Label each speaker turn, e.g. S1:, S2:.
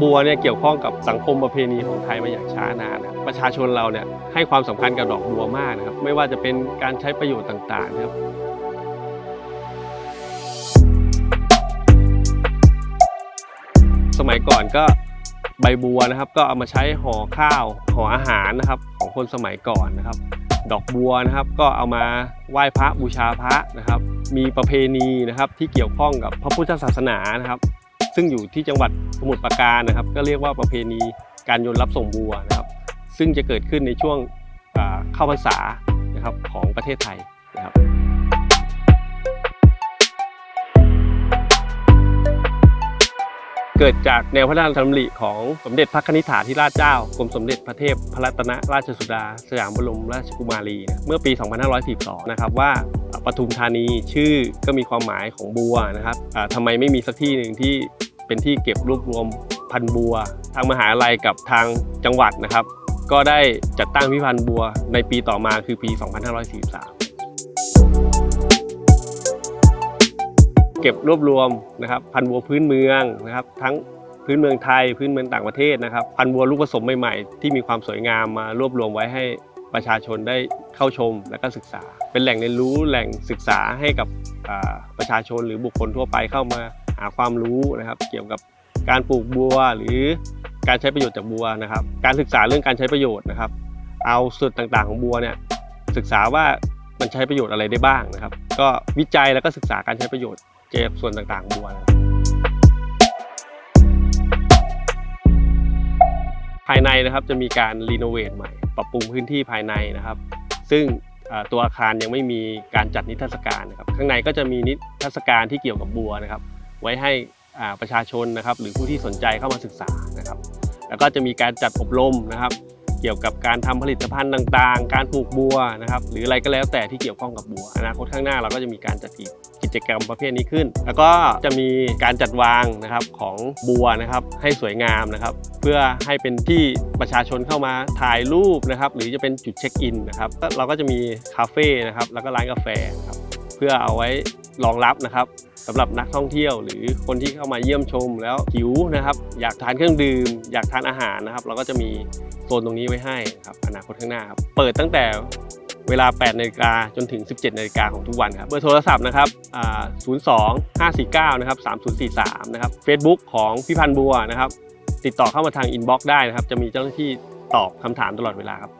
S1: บัวเนี่ยเกี่ยวข้องกับสังคมประเพณีของไทยมาอย่างช้านานนะประชาชนเราเนี่ยให้ความสำคัญกับดอกบัวมากนะครับ ไม่ว่าจะเป็นการใช้ประโยชน์ต่างๆนะครับสมัยก่อนก็ใบบัวนะครับ ก็เอามาใช้ห่อข้าวห่ออาหารนะครับ ของคนสมัยก่อนนะครับ ดอกบัวนะครับก็เอามาไหว้พระบูชาพระนะครับ มีประเพณีนะครับที่เกี่ยวข้องกับพระพุทธศาสนานะครับ ซึ่งอยู่ที่จังหวัดสมุทรปราการนะครับ ก็เรียกว่าประเพณีการโยนรับส่งบัวนะครับ ซึ่งจะเกิดขึ้นในช่วงเข้าพรรษานะครับของประเทศไทยนะครับเกิดจากแนวพระราชดำริของสมเด็จพระคณิษฐาธิราชเจ้ากรมสมเด็จพระเทพพระรัตนราชสุดา สยามบรมราชกุมารี เมื่อปี 2542 นะครับว่า ปทุมธานีชื่อก็มีความหมายของบัวนะครับอ่าทำไมไม่มีสักที่หนึ่งที่เป็นที่เก็บรวบรวมพันธุ์บัว ทางมหาลัยกับทางจังหวัดนะครับ ก็ได้จัดตั้งพิพิธภัณฑ์บัวในปีต่อมาคือปี 2543 เก็บรวบรวมนะครับพันธุ์บัวพื้นเมืองนะครับ ทั้งพื้นเมืองไทยพื้นเมืองต่างประเทศนะครับ พันธุ์บัวลูกผสมใหม่ๆ ที่มีความสวยงามมารวบรวมไว้ให้ ประชาชนได้เข้าชมและก็ศึกษา เป็นแหล่งเรียนรู้แหล่งศึกษาให้กับประชาชนหรือบุคคลทั่วไปเข้ามาหาความรู้นะครับ เกี่ยวกับการปลูกบัวหรือการใช้ประโยชน์จากบัวนะครับ การศึกษาเรื่องการใช้ประโยชน์นะครับ เอาส่วนต่างๆของบัวเนี่ยศึกษาว่ามันใช้ประโยชน์อะไรได้บ้างนะครับ ก็วิจัยแล้วก็ศึกษาการใช้ประโยชน์เก็บส่วนต่างๆของบัวนะภายในนะครับจะมีการรีโนเวทใหม่ ปรับปรุงพื้นที่ภายในนะครับ ซึ่งตัวอาคารยังไม่มีการจัดนิทรรศการนะครับข้างในก็จะมีนิทรรศการที่เกี่ยวกับบัวนะครับ ไว้ให้ประชาชนนะครับ หรือผู้ที่สนใจเข้ามาศึกษานะครับ แล้วก็จะมีการจัดอบรมนะครับ เกี่ยวกับการทำผลิตภัณฑ์ต่างๆ การปลูกบัวนะครับ หรืออะไรก็แล้วแต่ที่เกี่ยวข้องกับบัวอนาคตข้างหน้าเราก็จะมีการจัดกิิจกรรมประเภทนี้ขึ้น แล้วก็จะมีการจัดวางนะครับของบัวนะครับให้สวยงามนะครับ เพื่อให้เป็นที่ประชาชนเข้ามาถ่ายรูปนะครับ หรือจะเป็นจุดเช็คอินนะครับเราก็จะมีคาเฟ่นะครับแล้วก็ร้านกาแฟครับเพื่อเอาไว้รองรับนะครับสำหรับนักท่องเที่ยว หรือคนที่เข้ามาเยี่ยมชมแล้วหิวนะครับ อยากทานเครื่องดื่ม อยากทานอาหารนะครับ เราก็จะมีโซนตรงนี้ไว้ให้ครับอนาคตข้างหน้าครับเปิดตั้งแต่ เวลา 8นาฬิกาจนถึง 17นาฬิกาของทุกวันครับ เบอร์โทรศัพท์นะครับ02 549 นะครับ 3043 นะครับ Facebook ของพี่พันธ์บัวนะครับ ติดต่อเข้ามาทางอินบ็อกซ์ได้นะครับ จะมีเจ้าหน้าที่ตอบคำถามตลอดเวลาครับ